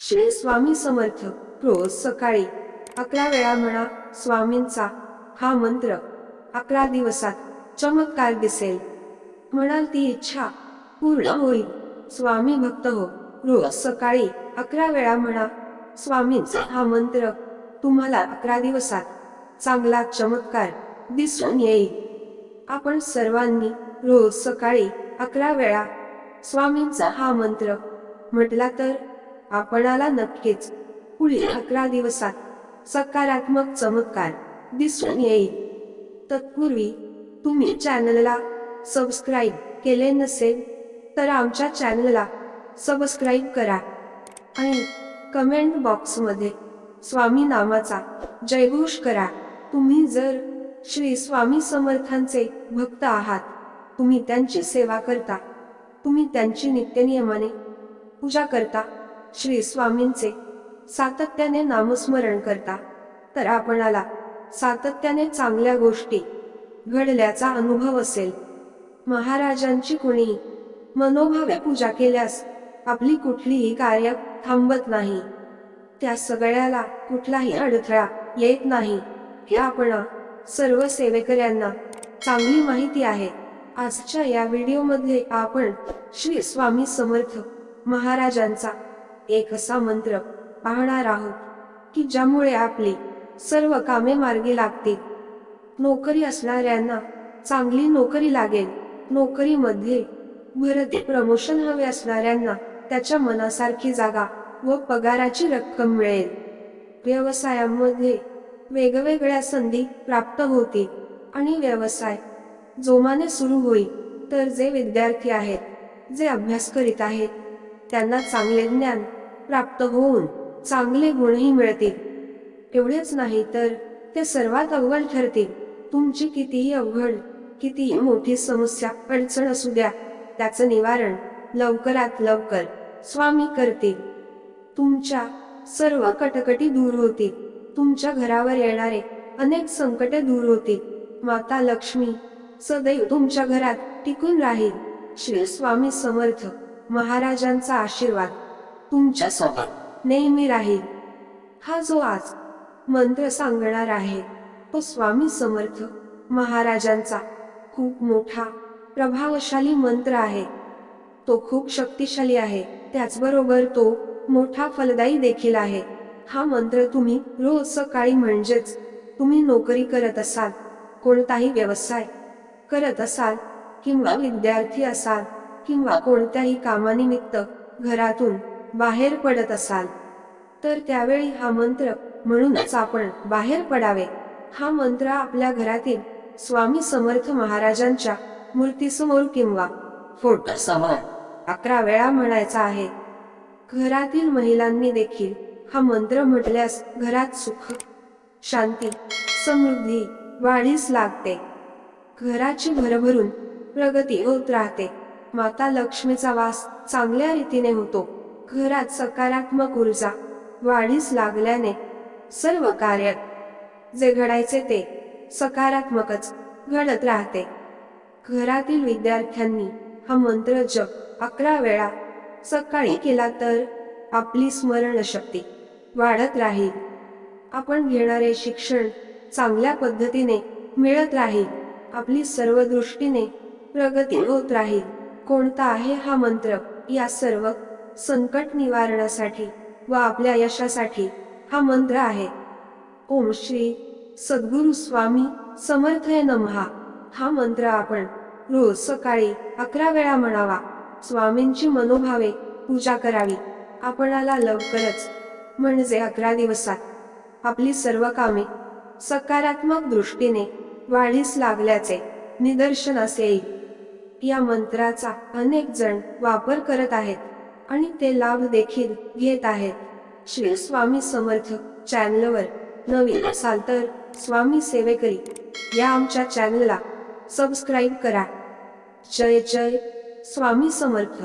श्री स्वामी समर्थ रोज सकाळी अकरा वेळा म्हणा स्वामींचा हा मंत्र अकरा दिवसात चमत्कार दिसेल. म्हणाल ती इच्छा पूर्ण होईल. स्वामी भक्त हो रोज सकाळी अकरा वेळा म्हणा स्वामींचा हा मंत्र तुम्हाला अकरा दिवसात चांगला चमत्कार दिसून येईल. आपण सर्वांनी रोज सकाळी अकरा वेळा स्वामींचा हा मंत्र म्हटला तर आपणाला नक्कीच पुढील अकरा दिवसात सकारात्मक चमत्कार दिसून येईल. तत्पूर्वी तुम्ही चॅनलला सबस्क्राईब केले नसेल तर आमच्या चॅनलला सबस्क्राईब करा आणि कमेंट बॉक्समध्ये स्वामी नामाचा जयघोष करा. तुम्ही जर श्री स्वामी समर्थांचे भक्त आहात तुम्ही त्यांची सेवा करता तुम्ही त्यांची नित्यनियमाने पूजा करता श्री स्वामींचे सातत्याने नामस्मरण करता तर आपणाला सातत्याने चांगल्या गोष्टी घडल्याचा अनुभव असेल. महाराजांची कुणीही मनोभावे पूजा केल्यास आपली कुठलीही कार्य थांबत नाही. त्या सगळ्याला कुठलाही अडथळा येत नाही. हे आपण सर्व सेवेकऱ्यांना चांगली माहिती आहे. आजच्या या व्हिडिओमध्ये आपण श्री स्वामी समर्थ महाराजांचा एक असा मंत्र पाहणार आहोत की ज्यामुळे आपली सर्व कामे मार्गी लागतील. नोकरी असणाऱ्यांना चांगली नोकरी लागेल. नोकरीमध्ये भरती प्रमोशन हवे असणाऱ्यांना त्याच्या मनासारखी जागा व पगाराची रक्कम मिळेल. व्यवसायामध्ये वेगवेगळ्या संधी प्राप्त होतील आणि व्यवसाय जोमाने सुरू होईल. तर जे विद्यार्थी आहेत जे अभ्यास करीत आहेत त्यांना चांगले ज्ञान प्राप्त होऊन चांगले गुणही मिळतील. एवढेच नाही तर ते सर्वात अवघड ठरतील. तुमची कितीही अवघड कितीही मोठी समस्या अडचण असू द्या. त्याचं निवारण लवकरात लवकर स्वामी करतील. तुमच्या सर्व कटकटी दूर होतील. तुमच्या घरावर येणारे अनेक संकटे दूर होतील. माता लक्ष्मी सदैव तुमच्या घरात टिकून राहील. श्री स्वामी समर्थ. महाराजांचा आशीर्वाद तुमच्यासोबत नेहमी राहील. हा जो आज मंत्र सांगणार आहे तो स्वामी समर्थ महाराजांचा खूप मोठा प्रभावशाली मंत्र आहे. तो खूप शक्तिशाली आहे. त्याचबरोबर तो मोठा फलदायी देखील आहे. हा मंत्र तुम्ही रोज सकाळी म्हणजेच तुम्ही नोकरी करत असाल कोणताही व्यवसाय करत असाल किंवा विद्यार्थी असाल किंवा कोणत्याही कामानिमित्त घरातून बाहेर पडत असाल तर त्यावेळी हा मंत्र म्हणूनच आपण बाहेर पडावे. हा मंत्र आपल्या घरातील स्वामी समर्थ महाराजांच्या मूर्तीसमोर किंवा फोटोसमोर अकरा वेळा म्हणायचा आहे. घरातील महिलांनी देखील हा मंत्र म्हटल्यास घरात सुख शांती समृद्धी वाढीस लागते. घराची भरभरून प्रगती होत राहते. माता लक्ष्मीचा वास चांगल्या रीतीने होतो. घरात सकारात्मक ऊर्जा वाढीस लागल्याने सर्व कार्यात जे घडायचे ते सकारात्मकच घडत राहते. घरातील विद्यार्थ्यांनी हा मंत्र जप अकरा वेळा सकाळी केला तर आपली स्मरणशक्ती वाढत राहील. आपण घेणारे शिक्षण चांगल्या पद्धतीने मिळत राहील. आपली सर्व दृष्टीने प्रगती होत राहील. कोणता आहे हा मंत्र? या सर्व संकट निवारणासाठी व आपल्या यशासाठी हा मंत्र आहे. ओम श्री सद्गुरु स्वामी समर्थय नमहा हा मंत्र आपण रोज सकाळी अकरा वेळा म्हणावा. स्वामींची मनोभावे पूजा करावी. आपणाला लवकरच म्हणजे अकरा दिवसात आपली सर्व कामे सकारात्मक दृष्टीने वाढीस लागल्याचे निदर्शनास येईल. या मंत्राचा अनेक जण वापर करत आहेत आणि ते लाभ देखील घेत आहेत. श्री स्वामी समर्थ चॅनलवर नवीन असाल तर स्वामी सेवेकरी या आमच्या चॅनलला सबस्क्राईब करा. जय जय स्वामी समर्थ.